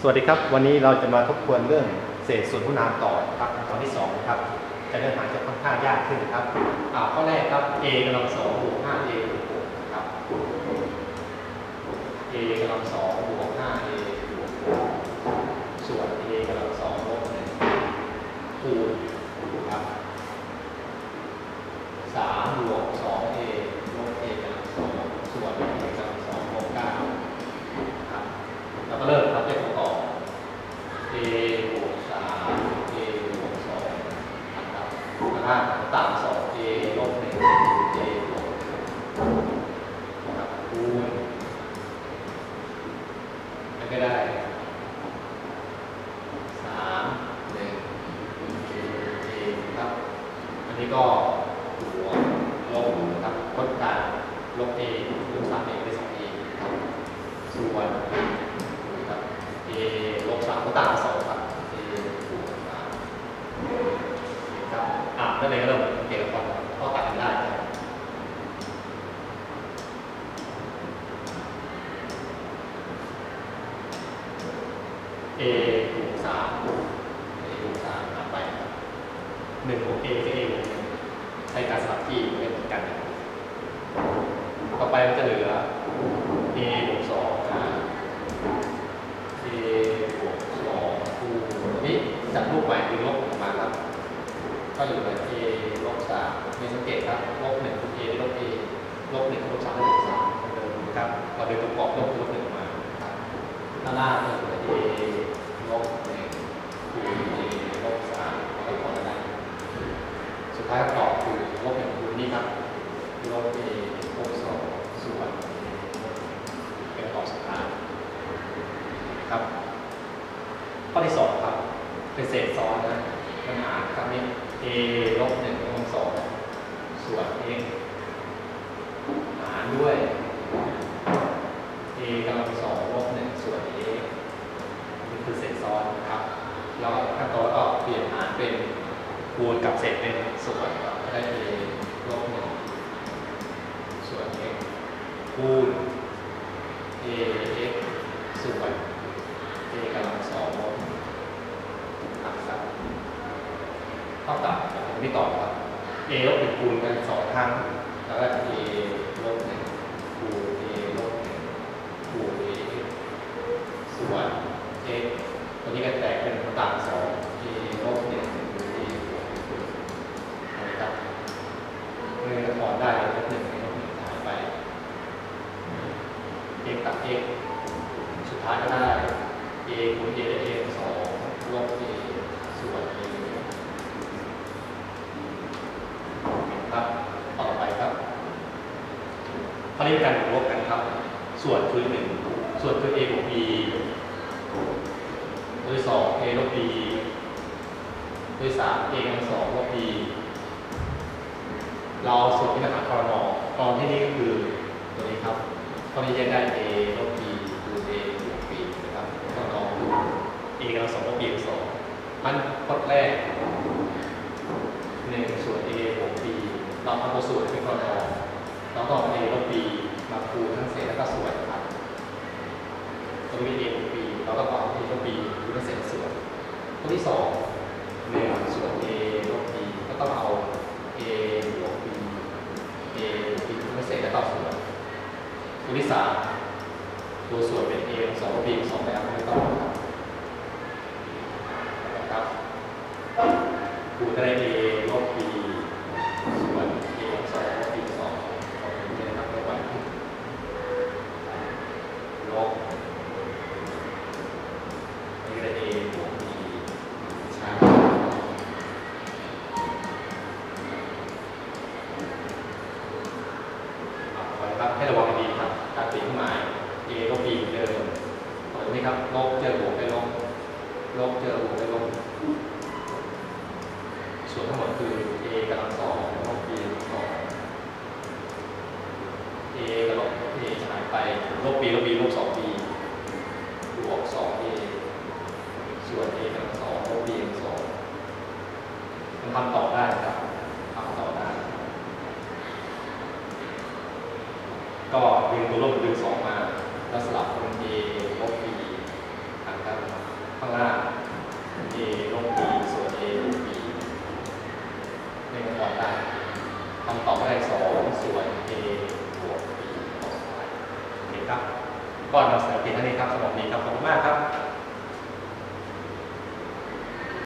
สวัสดีครับ วันนี้เราจะมาทบทวนเรื่องเศษส่วนผู้นามต่อครับตอนที่สองนะครับ จะเนื้อหาจะค่อนข้างยากขึ้นครับข้อแรกครับ a กำลังสองบวก 5a บวก6ครับ a กำลังสองบวก 5a บวก6ส่วน a กำลังสองลบ1คูณครับวก 2a ลบ a กำลังสองส่วน a กำลังสองลบ9ครับ แล้วก็เริ่มครับเลขประกอบ a บวก3 a บวก2นะครับ แล้วก็ต่าง2 a ลบ1 a บวกนะครับคูณแล้วก็ได้3 1 a ครับ อันนี้ก็บวกลบนะครับลดการลบ a ลบ3 a ได้2 a ครับส่วนครับ a ลบสามก็ต่างสองครับ a บวกสามครับอะนั่นเองก็เริ่มเกี่ยวกับความเข้าตัดกันได้ครับ a บวกสาม a บวกสามอะไปครับหนึ่งบวก a ก็ a บวกหนึ่งใช้การสลับที่เป็นเหมือนกัน ต่อไปมันจะเหลือ a บวกสองอ่า a บวกสองคูณนี่จากรูปใหม่คือลบออกมาครับ ก็อยู่ใน a ลบสามมีสังเกตครับลบหนึ่งคูณ a ลบ a ลบหนึ่งคูณลบสามลบสามเหมือนเดิมนะครับเราเดินประกอบลบคูณลบหนึ่งมาครับข้างล่างก็อยู่ใน a ลบหนึ่งคูณ a ลบสามแล้วก็อะไรสุดท้ายตอบคือลบหนึ่งคูณนี่ครับลบ a ลบสองส่วนเป็นข้อสุดท้ายครับข้อที่สองครับเป็นเศษซ้อนนะปัญหาครับนี้ a ลบหนึ่งลบสองส่วน x หารด้วย a กำลังสอง คือเศษซ้อนนะครับแล้วขั้นตอนก็เปลี่ยนหารเป็นคูณกับเศษเป็นส่วนก็ได้ a ลบหนึ่งส่วน x คูณ a x ส่วน a กำลังสองลบหักครับเท่ากับผมที่ตอบครับ a ลบหนึ่งคูณกันสองครั้งแล้วก็ a ลบหนึ่งคูณ a ลบหนึ่งคูณ a x ส่วน x ตัวนี้ก็แตกเป็นต่างสอง a ลบหนึ่งคูณ a บวกหนึ่งนะครับเมื่อถอนได้ลบหนึ่งลบหนึ่งหายไป x กับ x สุดท้ายก็ได้ a คูณ a ได้ a สองลบ a ส่วน a ครับต่อไปครับเขาเรียกการบวกลบกันครับ ส่วนคือหนึ่งส่วนคือ a บวก b ด้วยสอง a ลบ b ด้วยสาม a กำลังสองลบ b เราส่วนที่มหาคอรนอกรที่นี่ก็คือตัวนี้ครับ ข้อนี้จะได้ a ลบ b คูณ a บวก b นะครับก็ลอง a กำลังสองลบ b กำลังสองมันข้อแรกหนึ่งส่วน a บวก b เราทำตัวส่วนเป็นข้อนเราต้องเอา a ลบ b มาคูณทั้งเศษแล้วก็ส่วนครับตรงนี้ a บวก b เราก็เอา a ลบ b คูณทั้งเศษส่วนข้อที่สองหนึ่งส่วน a ลบ b ก็ต้องเอา a บวก b a บวก b คูณทั้งเศษแล้วก็ส่วน ตัวที่สามตัวส่วนเป็น a สอง b สองแบบไม่ต้องนะครับคูณได้ a ลบ b ส่วน a สองลบ b สองของนี้นะครับไม่ไหวลบอันนี้ได้ a บวก b ใช่อะขอนะครับให้ระวัง ครับลบเจอบวกไปลบลบเจอบวกไปลบส่วนทั้งหมดคือ a กำลังสองลบ b ลังสอง a กับลบ a หายไปลบ b ลบ b ลบสอง b บวกสอง a ส่วน a กำลังสองลบ b กำลังสองมันทำต่อได้ครับทำต่อได้ก็ดึงตัวลบดึงสองมาแล้วสลับเป็น a ลบ b หารกัน ก็นำเสนอเพียงเท่านี้ครับสวัสดีครับ